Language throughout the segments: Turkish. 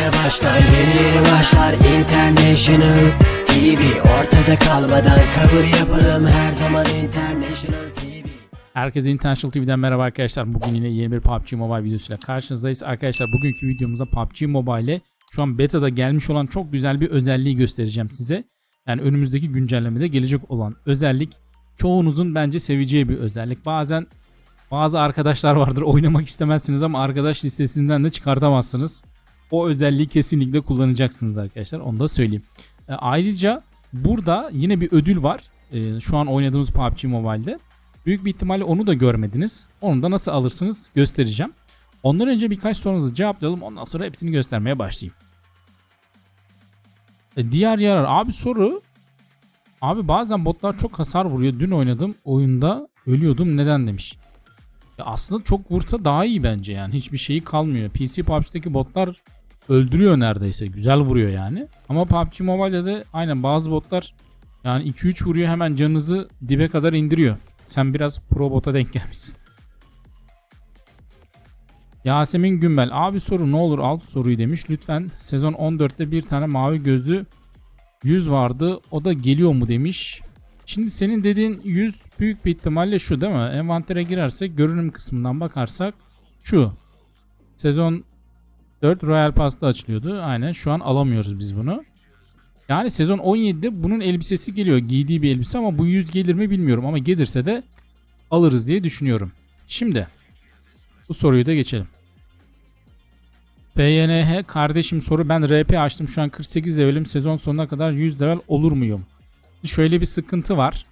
yeni başlar Yeni yeni başlar International TV Ortada kalmadan kabul yapalım Her zaman International TV Herkese International TV'den merhaba arkadaşlar. Bugün yine yeni bir PUBG Mobile videosuyla karşınızdayız. Arkadaşlar bugünkü videomuzda PUBG Mobile'e şu an beta'da gelmiş olan çok güzel bir özelliği göstereceğim size. Yani önümüzdeki güncellemede gelecek olan özellik çoğunuzun bence seveceği bir özellik. Bazen bazı arkadaşlar vardır oynamak istemezsiniz ama arkadaş listesinden de çıkartamazsınız. O özelliği kesinlikle kullanacaksınız arkadaşlar. Onu da söyleyeyim. E, ayrıca burada yine bir ödül var. E, şu an oynadığımız PUBG Mobile'de. Büyük bir ihtimalle onu da görmediniz. Onu da nasıl alırsınız göstereceğim. Ondan önce birkaç sorunuzu cevaplayalım. Ondan sonra hepsini göstermeye başlayayım. E, diğer yarar. Abi soru. Abi bazen botlar çok hasar vuruyor. Dün oynadım oyunda ölüyordum. Neden demiş. Ya aslında çok vursa daha iyi bence yani. Hiçbir şeyi kalmıyor. PC PUBG'deki botlar öldürüyor neredeyse. Güzel vuruyor yani. Ama PUBG Mobile'de de aynen bazı botlar yani 2-3 vuruyor hemen canınızı dibe kadar indiriyor. Sen biraz pro bota denk gelmişsin. Yasemin Gümbel. Abi soru ne olur alt soruyu demiş. Lütfen sezon 14'te bir tane mavi gözlü yüz vardı. O da geliyor mu demiş. Şimdi senin dediğin yüz büyük bir ihtimalle şu değil mi? Envantere girersek görünüm kısmından bakarsak şu. Sezon 4 Royal Pass'ta açılıyordu. Aynen şu an alamıyoruz biz bunu. Yani sezon 17'de bunun elbisesi geliyor. Giydiği bir elbise ama bu yüz gelir mi bilmiyorum. Ama gelirse de alırız diye düşünüyorum. Şimdi bu soruyu da geçelim. PYNH kardeşim soru ben RP açtım şu an 48 levelim sezon sonuna kadar 100 level olur muyum? Şöyle bir sıkıntı var.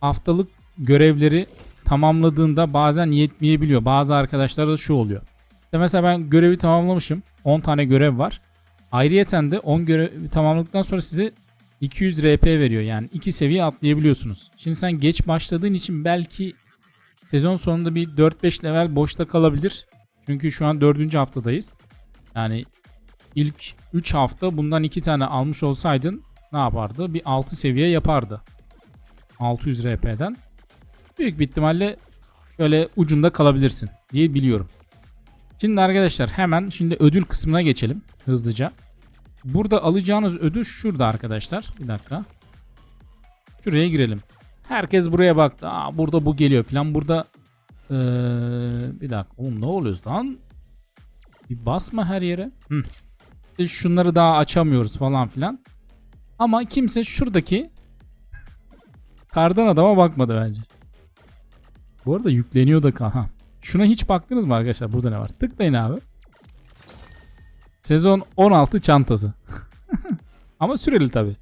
Haftalık görevleri tamamladığında bazen yetmeyebiliyor. Bazı arkadaşlarda da şu oluyor. İşte mesela ben görevi tamamlamışım. 10 tane görev var. Ayrıyeten de 10 görevi tamamladıktan sonra size 200 RP veriyor. Yani 2 seviye atlayabiliyorsunuz. Şimdi sen geç başladığın için belki sezon sonunda bir 4-5 level boşta kalabilir. Çünkü şu an 4. haftadayız. Yani ilk 3 hafta bundan 2 tane almış olsaydın ne yapardı? Bir 6 seviye yapardı. 600 RP'den. Büyük bir ihtimalle böyle ucunda kalabilirsin diye biliyorum. Şimdi arkadaşlar hemen şimdi ödül kısmına geçelim hızlıca. Burada alacağınız ödül şurada arkadaşlar. Bir dakika. Şuraya girelim. Herkes buraya baktı. Aa, burada bu geliyor falan. Burada ee, bir dakika. Oğlum ne oluyoruz lan? Bir basma her yere. Hı. Şunları daha açamıyoruz falan filan. Ama kimse şuradaki kardan adama bakmadı bence. Bu arada yükleniyor da ha. Şuna hiç baktınız mı arkadaşlar? Burada ne var? Tıklayın abi. Sezon 16 çantası. Ama süreli tabi.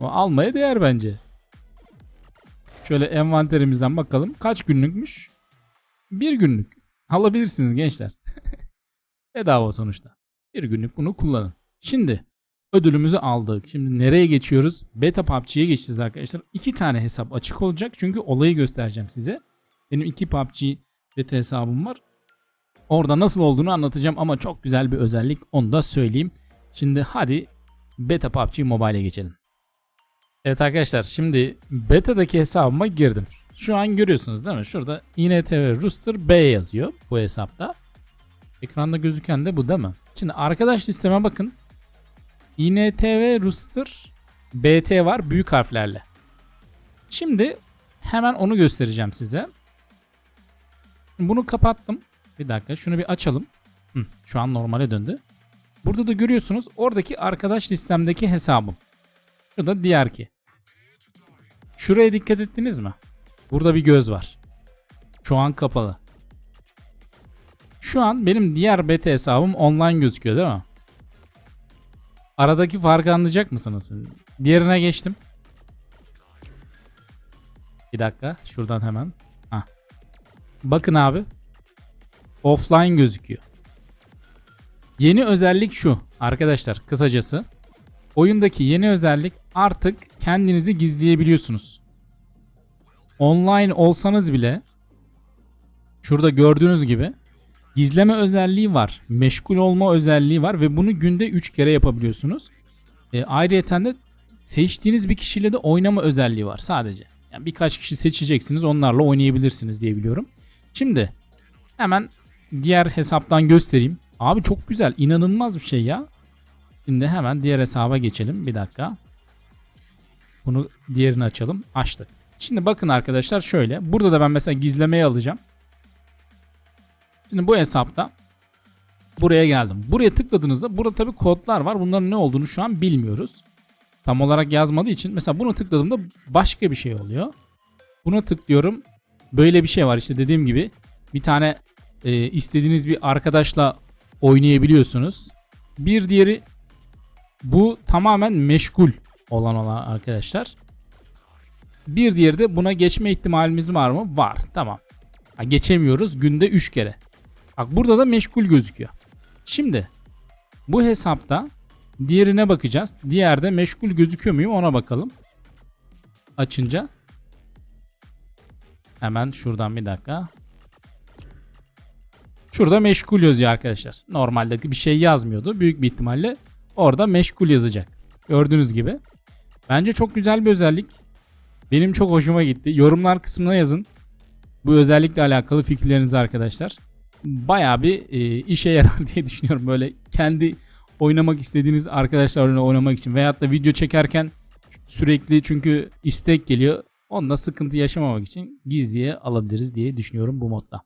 Almaya değer bence. Şöyle envanterimizden bakalım. Kaç günlükmüş? Bir günlük. Alabilirsiniz gençler. Bedava sonuçta. Bir günlük bunu kullanın. Şimdi ödülümüzü aldık. Şimdi nereye geçiyoruz? Beta PUBG'ye geçeceğiz arkadaşlar. İki tane hesap açık olacak. Çünkü olayı göstereceğim size. Benim iki PUBG beta hesabım var. Orada nasıl olduğunu anlatacağım ama çok güzel bir özellik onu da söyleyeyim. Şimdi hadi beta PUBG Mobile'e geçelim. Evet arkadaşlar şimdi beta'daki hesabıma girdim. Şu an görüyorsunuz değil mi? Şurada INTV Rooster B yazıyor bu hesapta. Ekranda gözüken de bu değil mi? Şimdi arkadaş listeme bakın. INTV Rooster BT var büyük harflerle. Şimdi hemen onu göstereceğim size. Bunu kapattım. Bir dakika şunu bir açalım. Hı, şu an normale döndü. Burada da görüyorsunuz oradaki arkadaş listemdeki hesabım. Şurada diğer ki. Şuraya dikkat ettiniz mi? Burada bir göz var. Şu an kapalı. Şu an benim diğer beta hesabım online gözüküyor değil mi? Aradaki farkı anlayacak mısınız? Diğerine geçtim. Bir dakika şuradan hemen. Bakın abi. Offline gözüküyor. Yeni özellik şu arkadaşlar kısacası. Oyundaki yeni özellik artık kendinizi gizleyebiliyorsunuz. Online olsanız bile şurada gördüğünüz gibi gizleme özelliği var. Meşgul olma özelliği var ve bunu günde 3 kere yapabiliyorsunuz. E, ayrıyeten de seçtiğiniz bir kişiyle de oynama özelliği var sadece. Yani birkaç kişi seçeceksiniz onlarla oynayabilirsiniz diye biliyorum. Şimdi hemen diğer hesaptan göstereyim. Abi çok güzel inanılmaz bir şey ya. Şimdi hemen diğer hesaba geçelim. Bir dakika. Bunu diğerini açalım. Açtık. Şimdi bakın arkadaşlar şöyle. Burada da ben mesela gizlemeyi alacağım. Şimdi bu hesapta buraya geldim. Buraya tıkladığınızda burada tabii kodlar var. Bunların ne olduğunu şu an bilmiyoruz. Tam olarak yazmadığı için mesela bunu tıkladığımda başka bir şey oluyor. Buna tıklıyorum. Böyle bir şey var işte dediğim gibi. Bir tane e, istediğiniz bir arkadaşla oynayabiliyorsunuz. Bir diğeri bu tamamen meşgul olan olan arkadaşlar. Bir diğeri de buna geçme ihtimalimiz var mı? Var. Tamam. Ha, geçemiyoruz günde 3 kere. Bak burada da meşgul gözüküyor. Şimdi bu hesapta diğerine bakacağız. Diğerde meşgul gözüküyor muyum ona bakalım. Açınca. Hemen şuradan bir dakika. Şurada meşgul yazıyor arkadaşlar. Normalde bir şey yazmıyordu. Büyük bir ihtimalle orada meşgul yazacak. Gördüğünüz gibi. Bence çok güzel bir özellik. Benim çok hoşuma gitti. Yorumlar kısmına yazın. Bu özellikle alakalı fikirlerinizi arkadaşlar. Bayağı bir e, işe yarar diye düşünüyorum. Böyle kendi oynamak istediğiniz arkadaşlarla oynamak için veyahut da video çekerken sürekli çünkü istek geliyor. Onda sıkıntı yaşamamak için gizliye alabiliriz diye düşünüyorum bu modda.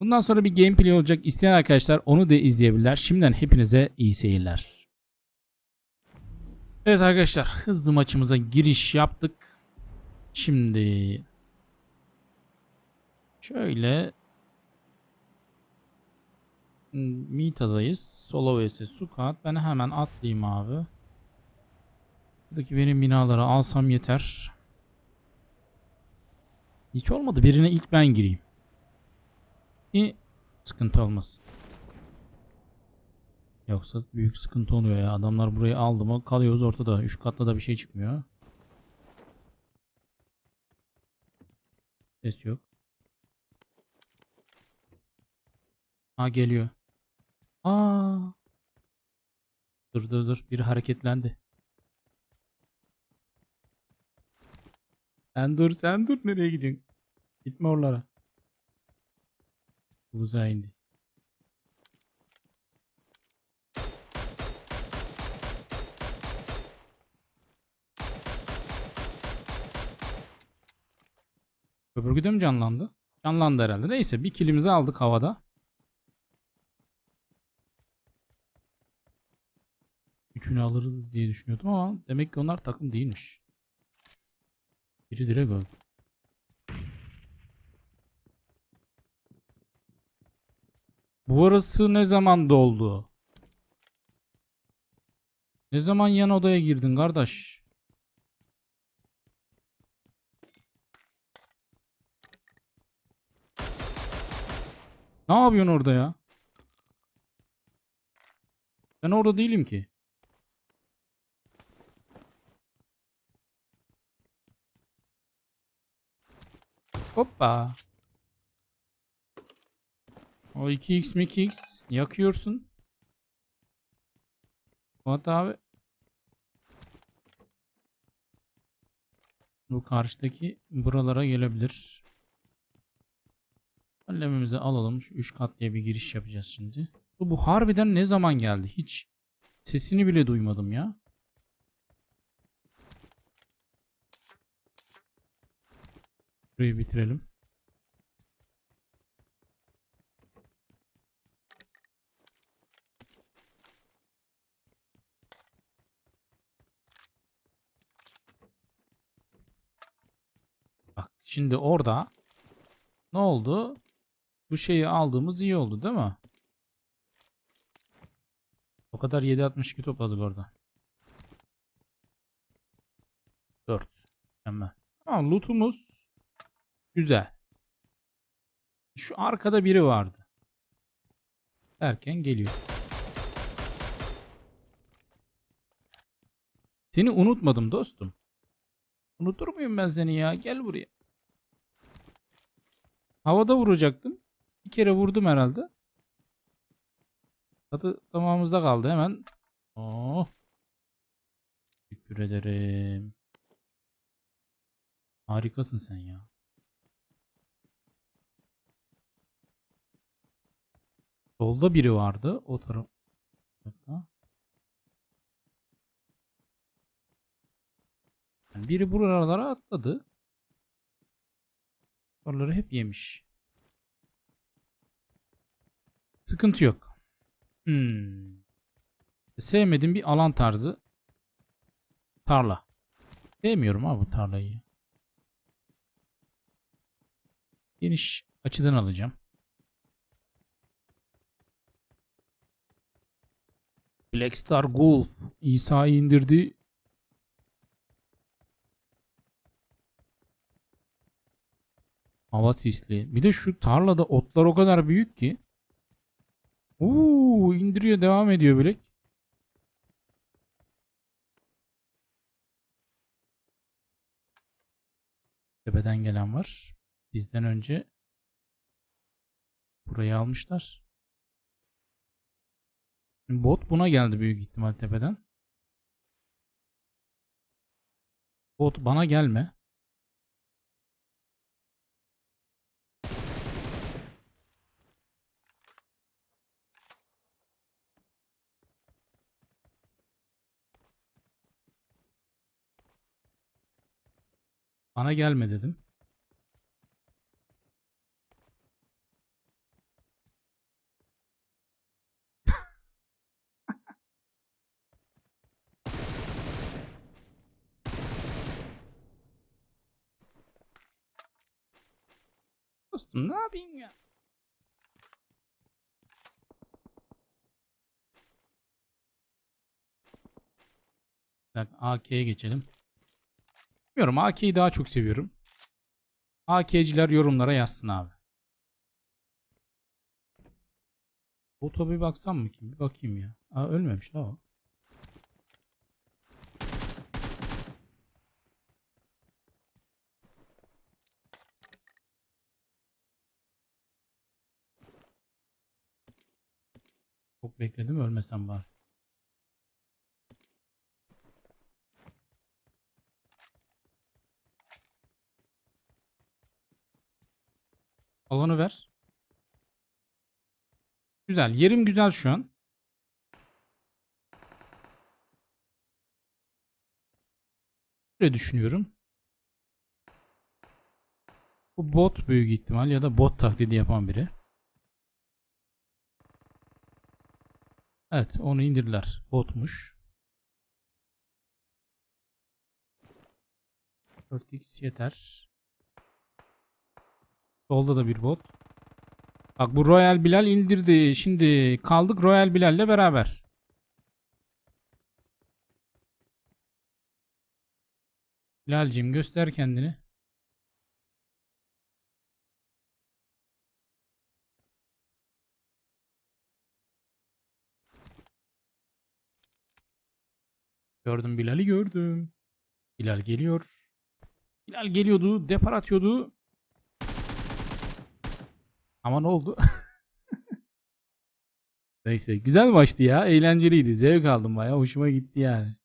Bundan sonra bir gameplay olacak. İsteyen arkadaşlar onu da izleyebilirler. Şimdiden hepinize iyi seyirler. Evet arkadaşlar hızlı maçımıza giriş yaptık. Şimdi şöyle Mita'dayız. Solo vs Sukat. Ben hemen atlayayım abi. Buradaki benim binaları alsam yeter. Hiç olmadı. Birine ilk ben gireyim. Ki sıkıntı olmasın. Yoksa büyük sıkıntı oluyor ya. Adamlar burayı aldı mı kalıyoruz ortada. Üç katla da bir şey çıkmıyor. Ses yok. Ha geliyor. Aa. Dur dur dur. Biri hareketlendi. Sen dur sen dur. Nereye gidiyorsun? Gitme oralara. Uzağa indi. Öbürkü de mi canlandı? Canlandı herhalde. Neyse bir kilimizi aldık havada. Üçünü alırız diye düşünüyordum ama demek ki onlar takım değilmiş. Biri direkt öldü. Bu arası ne zaman doldu? Ne zaman yan odaya girdin kardeş? Ne yapıyorsun orada ya? Ben orada değilim ki. Hoppa. O 2x mi 2x yakıyorsun. Fuat abi. Bu karşıdaki buralara gelebilir. Önlemimizi alalım. Şu 3 kat diye bir giriş yapacağız şimdi. Bu, bu harbiden ne zaman geldi? Hiç sesini bile duymadım ya. Burayı bitirelim. Bak şimdi orada ne oldu? Bu şeyi aldığımız iyi oldu değil mi? O kadar 7.62 topladık orada. 4. Hemen. Ama lootumuz güzel. Şu arkada biri vardı. Derken geliyor. Seni unutmadım dostum. Unutur muyum ben seni ya? Gel buraya. Havada vuracaktım. Bir kere vurdum herhalde. Tadı damağımızda kaldı hemen. Oh. Teşekkür ederim. Harikasın sen ya. Solda biri vardı. O taraf. Yani biri buralara atladı. Oraları hep yemiş. Sıkıntı yok. Hmm. Sevmediğim bir alan tarzı. Tarla. Sevmiyorum abi bu tarlayı. Geniş açıdan alacağım. Blackstar Golf. İsa'yı indirdi. Hava sisli. Bir de şu tarlada otlar o kadar büyük ki. Uuu indiriyor devam ediyor Black. Tepeden gelen var. Bizden önce burayı almışlar. Bot buna geldi büyük ihtimal tepeden. Bot bana gelme. Bana gelme dedim. Dostum ne yapayım ya? Bak AK'ye geçelim. Bilmiyorum AK'yi daha çok seviyorum. AK'ciler yorumlara yazsın abi. Bota bir baksam mı ki? Bir bakayım ya. Aa ölmemiş la o. Çok bekledim ölmesem bari. Alanı ver. Güzel. Yerim güzel şu an. Öyle düşünüyorum. Bu bot büyük ihtimal ya da bot taklidi yapan biri. Evet onu indirdiler. Botmuş. 4x yeter. Solda da bir bot. Bak bu Royal Bilal indirdi. Şimdi kaldık Royal Bilal'le beraber. Bilal'cim göster kendini. Gördüm Bilal'i gördüm. Bilal geliyor. Bilal geliyordu. Depar atıyordu. Ama ne oldu? Neyse güzel maçtı ya. Eğlenceliydi. Zevk aldım baya. Hoşuma gitti yani.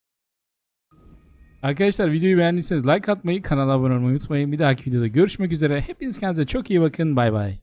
Arkadaşlar videoyu beğendiyseniz like atmayı, kanala abone olmayı unutmayın. Bir dahaki videoda görüşmek üzere. Hepiniz kendinize çok iyi bakın. Bay bay.